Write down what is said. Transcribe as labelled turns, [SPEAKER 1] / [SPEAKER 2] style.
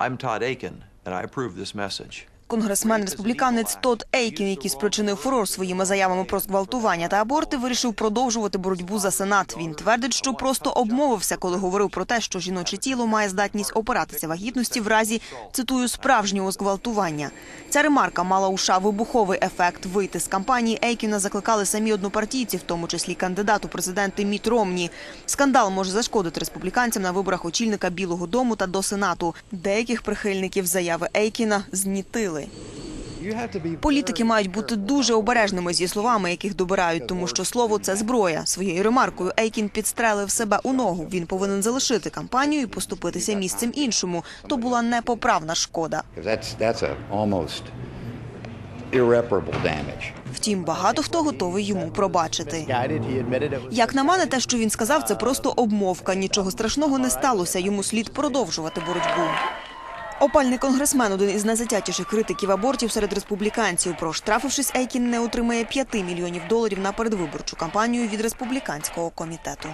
[SPEAKER 1] I'm Todd Aiken, and I approve this message.
[SPEAKER 2] Конгресмен республіканець Тодд Ейкін, який спричинив фурор своїми заявами про зґвалтування та аборти, вирішив продовжувати боротьбу за сенат. Він твердить, що просто обмовився, коли говорив про те, що жіноче тіло має здатність опиратися вагітності в разі цитую справжнього зґвалтування. Ця ремарка мала у США вибуховий ефект. Вийти з кампанії Ейкіна закликали самі однопартійці, в тому числі кандидат у президенти Міт Ромні. Скандал може зашкодити республіканцям на виборах очільника Білого Дому та до сенату. Деяких прихильників заяви Ейкіна знітили. Політики мають бути дуже обережними зі словами, яких добирають, тому що слово це зброя. Своєю ремаркою Ейкін підстрелив себе у ногу. Він повинен залишити кампанію і поступитися місцем іншому. То була непоправна шкода. Втім, багато хто готовий йому пробачити. Як на мене, те, що він сказав, це просто обмовка. Нічого страшного не сталося. Йому слід продовжувати боротьбу. Опальний конгресмен один із найзатятіших критиків абортів серед республіканців. Проштрафившись, Ейкін не отримає 5 мільйонів доларів на передвиборчу кампанію від республіканського комітету.